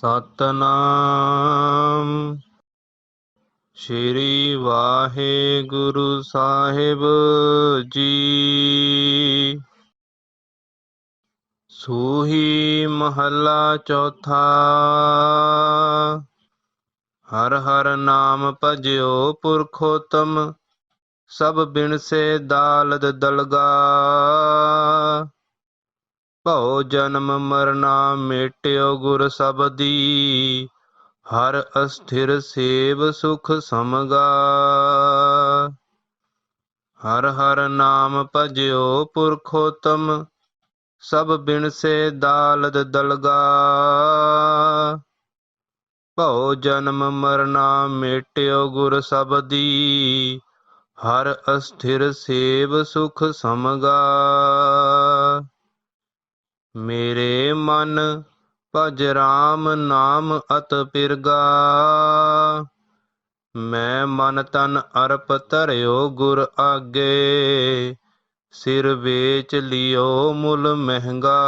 ਸਤਨਾਮ। ਸ਼੍ਰੀ ਵਾਹਿਗੁਰੂ ਸਾਹਿਬ ਜੀ। ਸੂਹੀ ਮਹੱਲਾ ਚੌਥਾ। ਹਰ ਹਰ ਨਾਮ ਭਜਿਓ ਪੁਰਖੋਤਮ। ਸਭ ਬਿਨਸੇ ਦਾਲਦ ਦਲਗਾ। ਭਉ ਜਨਮ ਮਰਨਾ ਮੇਟਿਓ ਗੁਰ ਸਬਦੀ ਹਰ ਅਸਥਿਰ ਸੇਵ ਸੁਖ ਸਮਗਾ। ਹਰ ਹਰ ਨਾਮ ਭਜਿਓ ਪੁਰਖੋਤਮ, ਸਭ ਬਿਨਸੇ ਦਾਲਦ ਦਲਗਾ। ਭਉ ਜਨਮ ਮਰਨਾ ਮੇਟਿਓ ਗੁਰ ਸਬਦੀ ਹਰ ਅਸਥਿਰ ਸੇਵ ਸੁਖ ਸਮਗਾ। ਮੇਰੇ ਮਨ ਭਜ ਰਾਮ ਨਾਮ ਅਤ ਪਿਰਗਾ ਮੈਂ ਮਨ ਤਨ ਅਰਪ ਧਰਿਓ ਗੁਰ ਆਗੇ। ਸਿਰ ਵੇਚ ਲਿਓ ਮੁੱਲ ਮਹਿੰਗਾ।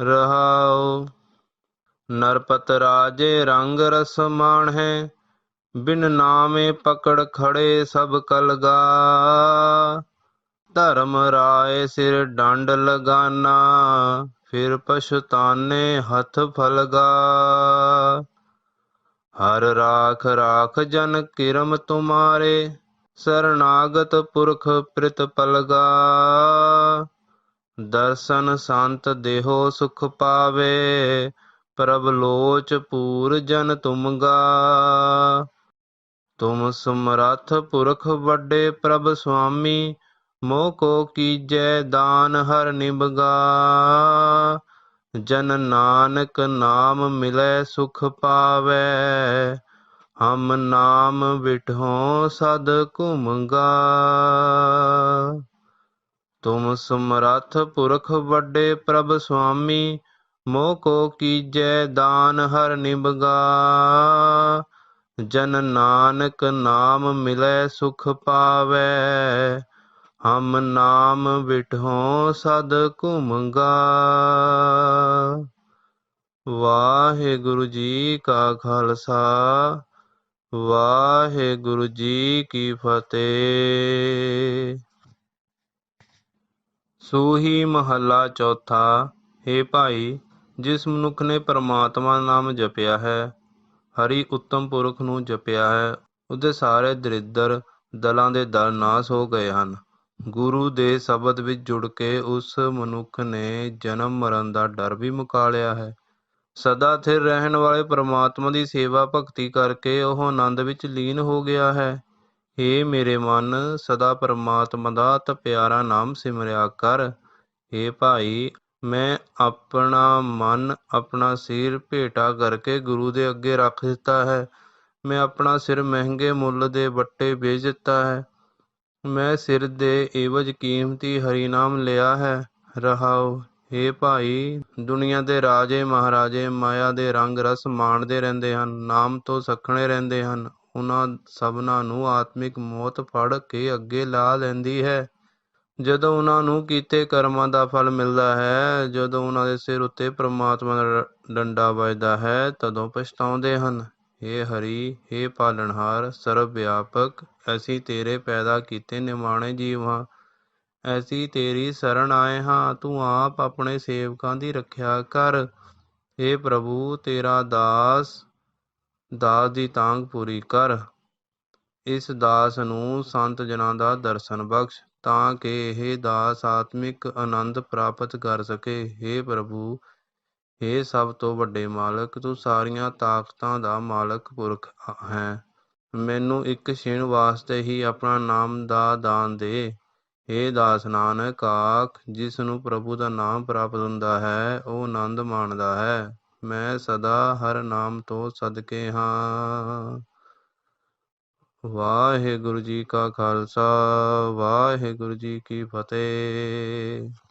ਰਹਾਉ, ਨਰਪਤ ਰਾਜੇ ਰੰਗ ਰਸ ਮਾਣ। ਹੈ ਬਿਨ ਨਾਮੇ ਪਕੜ ਖੜੇ ਸਭ ਕਲਗਾ। ਧਰਮ ਰਾਏ ਸਿਰ ਡੰਡ ਲਗਾਨਾ, ਫਿਰ ਪਛਤਾਨੇ ਹੱਥ ਫਲਗਾ। ਹਰ ਰਾਖ ਰਾਖ ਜਨ ਕਿਰਮ ਤੁਮਾਰੇ, ਸਰਨਾਗਤ ਪੁਰਖ ਪ੍ਰਿਤ ਪਲਗਾ। ਦਰਸ਼ਨ ਸੰਤ ਦੇਹੋ ਸੁਖ ਪਾਵੇ, ਪ੍ਰਭ ਲੋਚ ਪੂਰ ਜਨ ਤੁਮਗਾ। ਤੁਮ ਸਮਰੱਥ ਪੁਰਖ ਵੱਡੇ ਪ੍ਰਭ ਸੁਆਮੀ ਮੋਹ ਕੋ ਕੀਜੈ ਦਾਨ ਹਰ ਨਿਭਗਾ। ਜਨ ਨਾਨਕ ਨਾਮ ਮਿਲੈ ਸੁਖ ਪਾਵੈ। ਹਮ ਨਾਮ ਵਿਟਹੋਂ ਸਦ ਘੁਮਗਾ। ਤੁਮ ਸਮਰੱਥ ਪੁਰਖ ਵੱਡੇ ਪ੍ਰਭ ਸੁਆਮੀ ਮੋਹ ਕੋ ਕੀਜੈ ਦਾਨ ਹਰ ਨਿਭਗਾ। ਜਨ ਨਾਨਕ ਨਾਮ ਮਿਲੈ ਸੁਖ ਪਾਵੈ। ਹਮ ਨਾਮ ਵਿਟਹੋਂ ਸਦ ਘੁਮਗਾ। ਵਾਹਿਗੁਰੂ ਜੀ ਕਾ ਖਾਲਸਾ, ਵਾਹਿਗੁਰੂ ਜੀ ਕੀ ਫਤਿਹ। ਸੂਹੀ ਮਹੱਲਾ ਚੌਥਾ हे ਭਾਈ, ਜਿਸ ਮਨੁੱਖ ਨੇ ਪਰਮਾਤਮਾ ਨਾਮ ਜਪਿਆ ਹੈ, ਹਰੀ ਉੱਤਮ ਪੁਰਖ ਨੂੰ ਜਪਿਆ ਹੈ, ਉਹਦੇ ਸਾਰੇ ਦਰਿਦਰ ਦਲਾਂ ਦੇ ਦਲ ਨਾਸ ਹੋ ਗਏ ਹਨ। ਗੁਰੂ ਦੇ ਸ਼ਬਦ ਵਿੱਚ ਜੁੜ ਕੇ ਉਸ ਮਨੁੱਖ ਨੇ ਜਨਮ ਮਰਨ ਦਾ ਡਰ ਵੀ ਮੁਕਾ ਲਿਆ ਹੈ। ਸਦਾ ਸਥਿਰ ਰਹਿਣ ਵਾਲੇ ਪ੍ਰਮਾਤਮਾ ਦੀ ਸੇਵਾ ਭਗਤੀ ਕਰਕੇ ਉਹ ਆਨੰਦ ਵਿੱਚ ਲੀਨ ਹੋ ਗਿਆ ਹੈ। ਏ ਮੇਰੇ ਮਨ, ਸਦਾ ਪ੍ਰਮਾਤਮਾ ਦਾ ਤ ਪਿਆਰਾ ਨਾਮ ਸਿਮਰਿਆ ਕਰ। ਏ ਭਾਈ, ਮੈਂ ਆਪਣਾ ਮਨ, ਆਪਣਾ ਸਿਰ ਭੇਟਾ ਕਰਕੇ ਗੁਰੂ ਦੇ ਅੱਗੇ ਰੱਖ ਦਿੱਤਾ ਹੈ। ਮੈਂ ਆਪਣਾ ਸਿਰ ਮਹਿੰਗੇ ਮੁੱਲ ਦੇ ਵੱਟੇ ਵੇਚ ਦਿੱਤਾ ਹੈ। ਮੈਂ ਸਿਰ ਦੇ ਇਵਜ ਕੀਮਤੀ ਹਰੀਨਾਮ ਲਿਆ ਹੈ। ਰਹਾਉ ਏ ਭਾਈ, ਦੁਨੀਆ ਦੇ ਰਾਜੇ ਮਹਾਰਾਜੇ ਮਾਇਆ ਦੇ ਰੰਗ ਰਸ ਮਾਣਦੇ ਰਹਿੰਦੇ ਹਨ, ਨਾਮ ਤੋਂ ਸੱਖਣੇ ਰਹਿੰਦੇ ਹਨ। ਉਹਨਾਂ ਸਭਨਾਂ ਨੂੰ ਆਤਮਿਕ ਮੌਤ ਫੜ ਕੇ ਅੱਗੇ ਲਾ ਲੈਂਦੀ ਹੈ। ਜਦੋਂ ਉਹਨਾਂ ਨੂੰ ਕੀਤੇ ਕਰਮਾਂ ਦਾ ਫਲ ਮਿਲਦਾ ਹੈ, ਜਦੋਂ ਉਹਨਾਂ ਦੇ ਸਿਰ ਉੱਤੇ ਪ੍ਰਮਾਤਮਾ ਦਾ ਡੰਡਾ ਵੱਜਦਾ ਹੈ, ਤਦੋਂ ਪਛਤਾਉਂਦੇ ਹਨ। ਏ ਹਰੀ ਏ ਪਾਲਣਹਾਰ ਸਰਵ ਵਿਆਪਕ ਅਸੀਂ ਤੇਰੇ ਪੈਦਾ ਕੀਤੇ ਨਿਮਾਣੇ ਜੀਵ ਹਾਂ। ਅਸੀਂ ਤੇਰੀ ਸ਼ਰਨ ਆਏ ਹਾਂ, ਤੂੰ ਆਪ ਆਪਣੇ ਸੇਵਕਾਂ ਦੀ ਰੱਖਿਆ ਕਰ। ਏ ਪ੍ਰਭੂ, ਤੇਰਾ ਦਾਸ ਦਾਸ ਦੀ ਤਾਂਗ ਪੂਰੀ ਕਰ। ਇਸ ਦਾਸ ਨੂੰ ਸੰਤ ਜਨਾਂ ਦਾ ਦਰਸ਼ਨ ਬਖਸ਼, ਤਾਂ ਕਿ ਇਹ ਦਾਸ ਆਤਮਿਕ ਆਨੰਦ ਪ੍ਰਾਪਤ ਕਰ ਸਕੇ। हे ਪ੍ਰਭੂ हे ਸਭ ਤੋਂ ਵੱਡੇ ਮਾਲਕ, ਤੂੰ ਸਾਰੀਆਂ ਤਾਕਤਾਂ ਦਾ ਮਾਲਕ ਪੁਰਖ ਹੈ। ਮੈਨੂੰ ਇੱਕ ਛਿਣ ਵਾਸਤੇ ਹੀ ਆਪਣਾ ਨਾਮ ਦਾ ਦਾਨ ਦੇ। हे ਦਾਸ ਨਾਨਕ, ਆਖ, ਜਿਸ ਨੂੰ ਪ੍ਰਭੂ ਦਾ ਨਾਮ ਪ੍ਰਾਪਤ ਹੁੰਦਾ ਹੈ, ਉਹ ਆਨੰਦ ਮਾਣਦਾ ਹੈ। ਮੈਂ ਸਦਾ ਹਰ ਨਾਮ ਤੋਂ ਸਦਕੇ ਹਾਂ। ਵਾਹਿਗੁਰੂ ਜੀ ਕਾ ਖਾਲਸਾ, ਵਾਹਿਗੁਰੂ ਜੀ ਕੀ ਫਤਿਹ।